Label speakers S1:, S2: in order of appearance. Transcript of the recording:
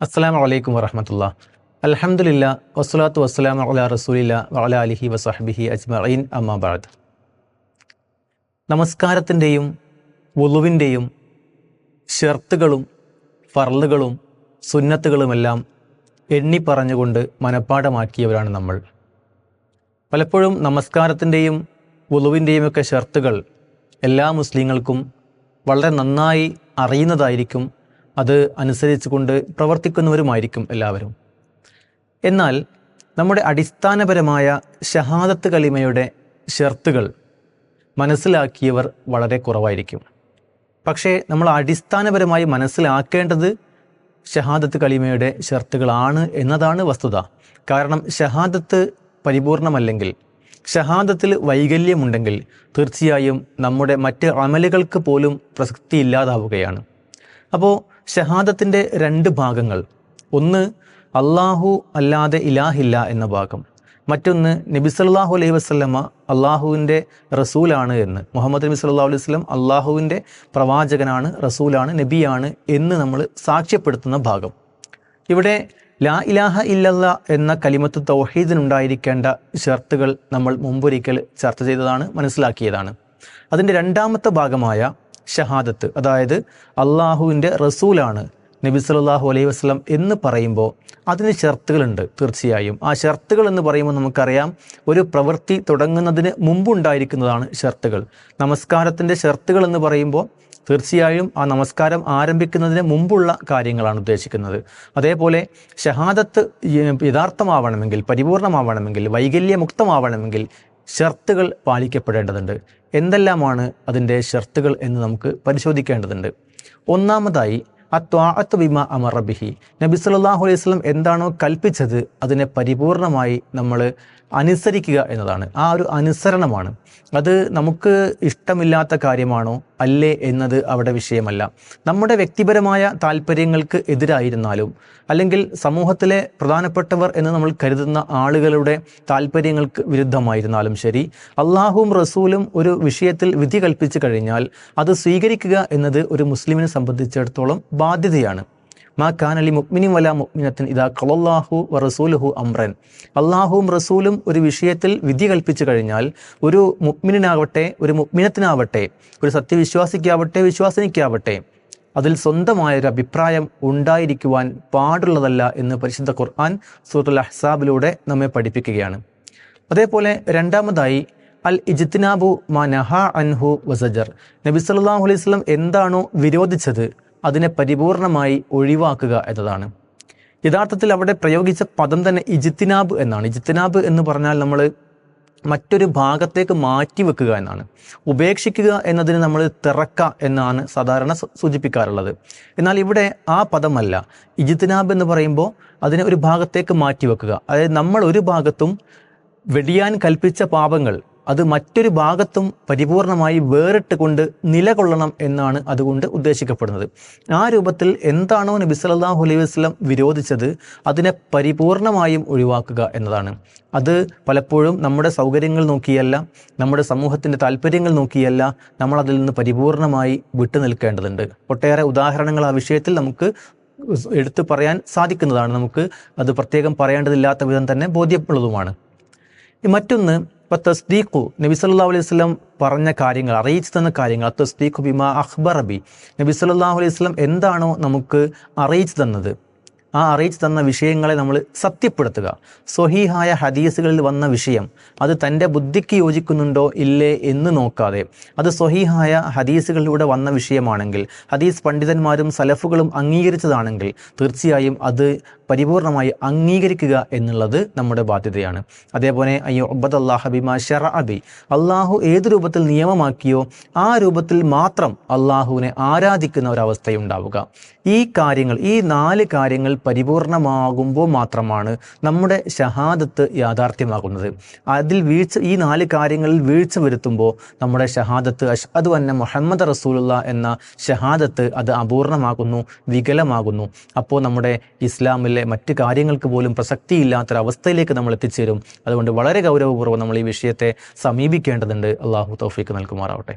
S1: അസ്സാം വലൈക്കും വറഹമത്തുള്ള. അലഹമുല്ല വസ്സലാത്തു വസ്സലാം അല റസൂലില്ല വല അലിഹി വസഹബിഹി അജ്മീൻ അമ്മാബാദ് നമസ്കാരത്തിന്റെയും വുളുവിന്റെയും ഷർത്തുകളും ഫർളുകളും സുന്നത്തുകളുമെല്ലാം എണ്ണി പറഞ്ഞുകൊണ്ട് മനഃപ്പാടമാക്കിയവരാണ് നമ്മൾ. പലപ്പോഴും നമസ്കാരത്തിന്റെയും വുളുവിന്റെയും ഒക്കെ ഷർത്തുകൾ എല്ലാ മുസ്ലിങ്ങൾക്കും വളരെ നന്നായി അറിയുന്നതായിരിക്കും അത് അനുസരിച്ചുകൊണ്ട് പ്രവർത്തിക്കുന്നവരുമായിരിക്കും എല്ലാവരും. എന്നാൽ നമ്മുടെ അടിസ്ഥാനപരമായ ഷഹാദത്ത് കലിമയുടെ ഷർത്തുകൾ മനസ്സിലാക്കിയവർ വളരെ കുറവായിരിക്കും. പക്ഷേ നമ്മൾ അടിസ്ഥാനപരമായി മനസ്സിലാക്കേണ്ടത് ഷഹാദത്ത് കലിമയുടെ ഷർത്തുകളാണ് എന്നതാണ് വസ്തുത. കാരണം ഷഹാദത്ത് പരിപൂർണമല്ലെങ്കിൽ ഷഹാദത്തിൽ വൈകല്യമുണ്ടെങ്കിൽ തീർച്ചയായും നമ്മുടെ മറ്റ് അമലുകൾക്ക് പോലും പ്രസക്തി ഇല്ലാതാവുകയാണ് അപ്പോൾ ഷഹാദത്തിന്റെ രണ്ട് ഭാഗങ്ങൾ. ഒന്ന് അള്ളാഹു അല്ലാതെ ഇലാഹില്ല എന്ന ഭാഗം. മറ്റൊന്ന് നബി സല്ലാഹു അലൈഹി വസ്ലമ അള്ളാഹുവിന്റെ റസൂലാണ് എന്ന്. മുഹമ്മദ് നബി സല്ലാ അലൈഹി വസ്ലം അള്ളാഹുവിന്റെ പ്രവാചകനാണ് റസൂലാണ് നബിയാണ് എന്ന് നമ്മൾ സാക്ഷ്യപ്പെടുത്തുന്ന ഭാഗം. ഇവിടെ ലാ ഇലാഹ ഇല്ലല്ല എന്ന കലിമത്ത് തൗഹീദിനുണ്ടായിരിക്കേണ്ട ഷർത്തുകൾ നമ്മൾ മുമ്പൊരിക്കൽ ചർച്ച ചെയ്തതാണ് മനസ്സിലാക്കിയതാണ്. അതിന്റെ രണ്ടാമത്തെ ഭാഗമായ ഷഹാദത്ത്. അതായത് അള്ളാഹുവിന്റെ റസൂലാണ് നബി സല്ലാഹു അലൈഹി വസ്ലം എന്ന് പറയുമ്പോൾ അതിന് ഷർത്തുകളുണ്ട് തീർച്ചയായും. ആ ഷർത്തുകൾ എന്ന് പറയുമ്പോൾ നമുക്കറിയാം ഒരു പ്രവൃത്തി തുടങ്ങുന്നതിന് മുമ്പുണ്ടായിരിക്കുന്നതാണ് ഷർത്തുകൾ. നമസ്കാരത്തിന്റെ ഷർത്തുകൾ എന്ന് പറയുമ്പോൾ തീർച്ചയായും ആ നമസ്കാരം ആരംഭിക്കുന്നതിന് മുമ്പുള്ള കാര്യങ്ങളാണ് ഉദ്ദേശിക്കുന്നത്. അതേപോലെ ഷഹാദത്ത് യഥാർത്ഥമാവണമെങ്കിൽ പരിപൂർണമാവണമെങ്കിൽ വൈകല്യമുക്തമാവണമെങ്കിൽ ഷർത്തുകൾ പാലിക്കപ്പെടേണ്ടതുണ്ട്. എന്തെല്ലാമാണ് അതിന്റെ ഷർത്തുകൾ എന്ന് നമുക്ക് പരിശോധിക്കേണ്ടതുണ്ട്. ഒന്നാമതായി അത്വാഅത്ത് അമർ റബിഹി നബി സല്ലാഹു അലൈഹി സ്വലം എന്താണോ കൽപ്പിച്ചത് അതിനെ പരിപൂർണമായി നമ്മൾ അനുസരിക്കുക എന്നതാണ്. ആ ഒരു അനുസരണമാണ്. അത് നമുക്ക് ഇഷ്ടമില്ലാത്ത കാര്യമാണോ? അല്ലേ എന്നത് അവിടെ വിഷയമല്ല. നമ്മുടെ വ്യക്തിപരമായ താല്പര്യങ്ങൾക്ക് എതിരായിരുന്നാലും അല്ലെങ്കിൽ സമൂഹത്തിലെ പ്രധാനപ്പെട്ടവർ എന്ന് നമ്മൾ കരുതുന്ന ആളുകളുടെ താല്പര്യങ്ങൾക്ക് വിരുദ്ധമായിരുന്നാലും ശരി അള്ളാഹുവും റസൂലും ഒരു വിഷയത്തിൽ വിധി കൽപ്പിച്ചു കഴിഞ്ഞാൽ അത് സ്വീകരിക്കുക എന്നത് ഒരു മുസ്ലിമിനെ സംബന്ധിച്ചിടത്തോളം ബാധ്യതയാണ്. മാ കാനലി മുക്മിനും വല മുക്മിനത്തിൻ ഇതാ കളല്ലാഹു റസൂലുഹു അമ്രൻ അള്ളാഹുവും റസൂലും ഒരു വിഷയത്തിൽ വിധി കൽപ്പിച്ചു കഴിഞ്ഞാൽ ഒരു മുക്മിനാവട്ടെ ഒരു മുക്മിനത്തിനാവട്ടെ ഒരു സത്യവിശ്വാസിക്കാവട്ടെ വിശ്വാസിനിക്കാവട്ടെ അതിൽ സ്വന്തമായൊരു അഭിപ്രായം ഉണ്ടായിരിക്കുവാൻ പാടുള്ളതല്ല എന്ന് പരിശുദ്ധ ഖുർആൻ സൂറത്തുൽ അഹ്സാബിലൂടെ നമ്മെ പഠിപ്പിക്കുകയാണ്. അതേപോലെ രണ്ടാമതായി അൽ ഇജ്തിനാബു മാ അൻഹു വസജർ നബി സല്ലാഹു അലൈഹി സ്വലം എന്താണോ വിരോധിച്ചത് അതിനെ പരിപൂർണമായി ഒഴിവാക്കുക എന്നതാണ്. യഥാർത്ഥത്തിൽ അവിടെ പ്രയോഗിച്ച പദം തന്നെ ഇജിത്തിനാബ് എന്നാണ്. ഇജിത്തിനാബ് എന്ന് പറഞ്ഞാൽ നമ്മൾ മറ്റൊരു ഭാഗത്തേക്ക് മാറ്റി വെക്കുക എന്നാണ്. ഉപേക്ഷിക്കുക എന്നതിന് നമ്മൾ തിറക്ക എന്നാണ് സാധാരണ സൂചിപ്പിക്കാറുള്ളത്. എന്നാൽ ഇവിടെ ആ പദമല്ല. ഇജിത്തിനാബ് എന്ന് പറയുമ്പോൾ അതിനെ ഒരു ഭാഗത്തേക്ക് മാറ്റി വെക്കുക. അതായത് നമ്മൾ ഒരു ഭാഗത്തും വെടിയാൻ കൽപ്പിച്ച പാപങ്ങൾ അത് മറ്റൊരു ഭാഗത്തും പരിപൂർണമായി വേറിട്ട് കൊണ്ട് നിലകൊള്ളണം എന്നാണ് അതുകൊണ്ട് ഉദ്ദേശിക്കപ്പെടുന്നത്. ആ രൂപത്തിൽ എന്താണോ നബി സല്ലാഹു അലൈഹി വസ്ലം വിരോധിച്ചത് അതിനെ പരിപൂർണമായും ഒഴിവാക്കുക എന്നതാണ്. അത് പലപ്പോഴും നമ്മുടെ സൗകര്യങ്ങൾ നോക്കിയല്ല നമ്മുടെ സമൂഹത്തിന്റെ താല്പര്യങ്ങൾ നോക്കിയല്ല നമ്മൾ അതിൽ നിന്ന് പരിപൂർണമായി വിട്ടു നിൽക്കേണ്ടതുണ്ട്. ഒട്ടേറെ ഉദാഹരണങ്ങൾ ആ വിഷയത്തിൽ നമുക്ക് എടുത്തു പറയാൻ സാധിക്കുന്നതാണ്. നമുക്ക് അത് പ്രത്യേകം പറയേണ്ടതില്ലാത്ത വിധം തന്നെ ബോധ്യമുള്ളതുമാണ്. മറ്റൊന്ന് ഇപ്പം തസ്ദീഖു നബി സല്ലാ അലൈഹി സ്വലം പറഞ്ഞ കാര്യങ്ങൾ അറിയിച്ചു തന്ന കാര്യങ്ങൾ തസ്ദീഖു ബിമ അബി നബി സല്ലാ അലൈഹി സ്വലം എന്താണോ നമുക്ക് അറിയിച്ചു തന്നത്. ആ അറിയിച്ചു തന്ന വിഷയങ്ങളെ നമ്മൾ സത്യപ്പെടുത്തുക. സ്വഹീഹായ ഹദീസുകളിൽ വന്ന വിഷയം അത് തന്റെ ബുദ്ധിക്ക് യോജിക്കുന്നുണ്ടോ ഇല്ലേ എന്ന് നോക്കാതെ. അത് സ്വഹീഹായ ഹദീസുകളിലൂടെ വന്ന വിഷയമാണെങ്കിൽ ഹദീസ് പണ്ഡിതന്മാരും സലഫുകളും അംഗീകരിച്ചതാണെങ്കിൽ തീർച്ചയായും അത് പരിപൂർണമായി അംഗീകരിക്കുക എന്നുള്ളത് നമ്മുടെ ബാധ്യതയാണ്. അതേപോലെ അയ്യോ ഒബദ് അള്ളാഹ് ബിമാ അബി അള്ളാഹു ഏത് രൂപത്തിൽ നിയമമാക്കിയോ ആ രൂപത്തിൽ മാത്രം അള്ളാഹുവിനെ ആരാധിക്കുന്ന ഒരവസ്ഥയുണ്ടാവുക. ഈ കാര്യങ്ങൾ ഈ നാല് കാര്യങ്ങൾ പരിപൂർണമാകുമ്പോൾ മാത്രമാണ് നമ്മുടെ ഷഹാദത്ത് യാഥാർത്ഥ്യമാകുന്നത്. അതിൽ വീഴ്ച ഈ നാല് കാര്യങ്ങളിൽ വീഴ്ച വരുത്തുമ്പോൾ നമ്മുടെ ഷഹാദത്ത് അഷ്അദ് അന്ന മുഹമ്മദ് റസൂലുള്ള എന്ന ഷഹാദത്ത് അത് അപൂർണമാകുന്നു വികലമാകുന്നു. അപ്പോൾ നമ്മുടെ ഇസ്ലാമിലെ മറ്റ് കാര്യങ്ങൾക്ക് പോലും പ്രസക്തിയില്ലാത്തൊരവസ്ഥയിലേക്ക് നമ്മൾ എത്തിച്ചേരും. അതുകൊണ്ട് വളരെ ഗൗരവപൂർവം നമ്മൾ ഈ വിഷയത്തെ സമീപിക്കേണ്ടതുണ്ട്. അള്ളാഹു തൗഫീക്ക് നൽകുമാറാവട്ടെ.